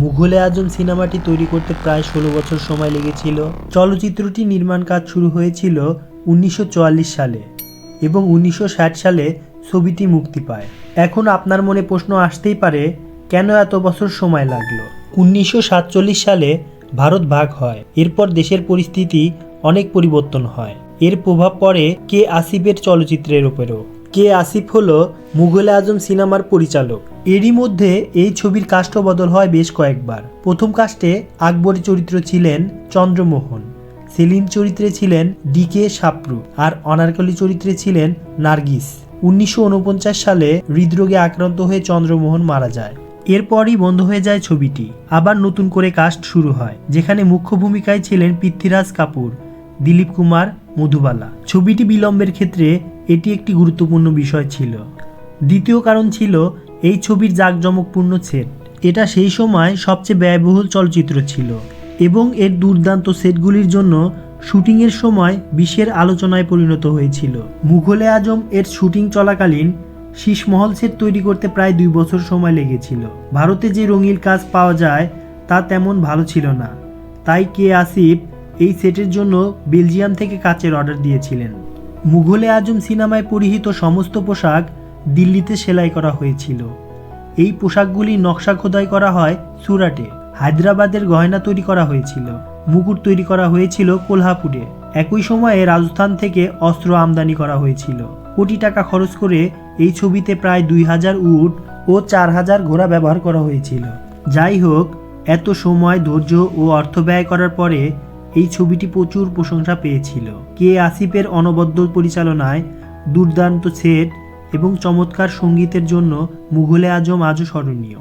মুঘলে আজম সিনেমাটি তৈরি করতে প্রায় ষোলো বছর সময় লেগেছিল। চলচ্চিত্রটি নির্মাণ কাজ শুরু হয়েছিল উনিশশো চুয়াল্লিশ সালে এবং উনিশশো ষাট সালে ছবিটি মুক্তি পায়। এখন আপনার মনে প্রশ্ন আসতেই পারে, কেন এত বছর সময় লাগল? উনিশশো সাতচল্লিশ সালে ভারত ভাগ হয়, এরপর দেশের পরিস্থিতি অনেক পরিবর্তন হয়। এর প্রভাব পড়ে কে আসিফের চলচ্চিত্রের উপরেও। কে আসিফ হল মুঘল আজম সিনেমার পরিচালক। এরই মধ্যে এই ছবির কাস্ট বদল হয় বেশ কয়েকবার। প্রথম কাস্টে আকবরী চরিত্র ছিলেন চন্দ্রমোহন, সেলিম চরিত্রে ছিলেন ডি কে সাপ্রু আর অনারকলি চরিত্রে ছিলেন নার্গিস। উনিশশো ঊনপঞ্চাশ সালে হৃদরোগে আক্রান্ত হয়ে চন্দ্রমোহন মারা যায়। এরপরই বন্ধ হয়ে যায় ছবিটি। আবার নতুন করে কাস্ট শুরু হয়, যেখানে মুখ্য ভূমিকায় ছিলেন পৃথ্বীরাজ কাপুর, দিলীপ কুমার, মধুবালা। ছবিটি বিলম্বের ক্ষেত্রে এটি একটি গুরুত্বপূর্ণ বিষয় ছিল। দ্বিতীয় কারণ ছিল এই ছবির জাঁকজমকপূর্ণ সেট এটা সেই সময় সবচেয়ে ব্যয়বহুল চলচ্চিত্র ছিল এবং এর দুর্দান্ত সেটগুলির জন্য শুটিংয়ের সময় বিশ্বের আলোচনায় পরিণত হয়েছিল। মুঘলে আজম এর শুটিং চলাকালীন শীষমহল সেট তৈরি করতে প্রায় দুই বছর সময় লেগেছিল। ভারতে যে রঙিন কাজ পাওয়া যায় তা তেমন ভালো ছিল না। তাই কে আসিফ এই সেটের জন্য বেলজিয়াম থেকে কাচের অর্ডার দিয়েছিলেন। মুঘলে আজম সিনেমায় পরিহিত সমস্ত পোশাক দিল্লিতে সেলাই করা হয়েছিল। এই পোশাকগুলি নকশা খোদাই করা হয় সুরাটে। হায়দ্রাবাদের গয়না তৈরি করা হয়েছিল। মুকুট তৈরি করা হয়েছিল কোলহাপুরে। একই সময়ে রাজস্থান থেকে অস্ত্র আমদানি করা হয়েছিল। কোটি টাকা খরচ করে এই ছবিতে প্রায় দুই হাজার উট ও চার হাজার ঘোড়া ব্যবহার করা হয়েছিল। যাই হোক, এত সময় ধৈর্য ও অর্থ ব্যয় করার পরে এই ছবিটি প্রচুর প্রশংসা পেয়েছিল। কে আসিফের অনবদ্য পরিচালনায় দুর্দান্ত সেট এবং চমৎকার সঙ্গীতের জন্য মুঘলে আজম আজও স্মরণীয়।